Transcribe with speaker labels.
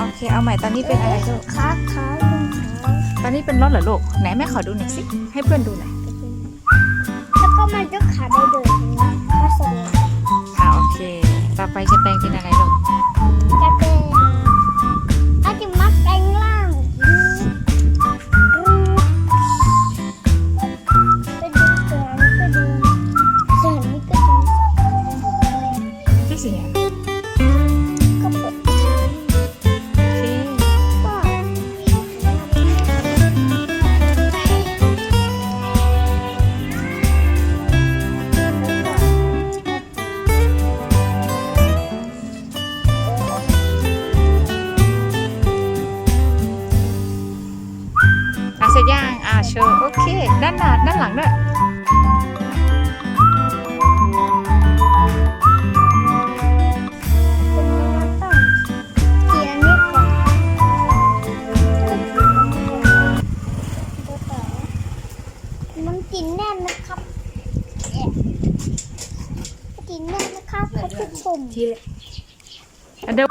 Speaker 1: เอาใหม่ตอนนี้เป็นอะไรลูก
Speaker 2: ขาขาคุณขา
Speaker 1: ตอนนี้เป็นรถเหรอลูก ไหนแม่ขอดูหน่อยสิ ให้เพื่อนดูหน่อย
Speaker 2: แล้วก็มันก็ขาได้เลยนะถ้าสมมติ
Speaker 1: อ่าโอเค ต่อไปจะแปลงเป็นอะไร ยังอะโชว์โอเค ด้านหน้าด้านหลังด้วย
Speaker 2: เป็นน้ำต้องเขียนนี่ก่อนมันกินแน่นนะครับแอะกินแน่นนะครับท่านผู้ชม
Speaker 1: ทีเลยเดี๋ยว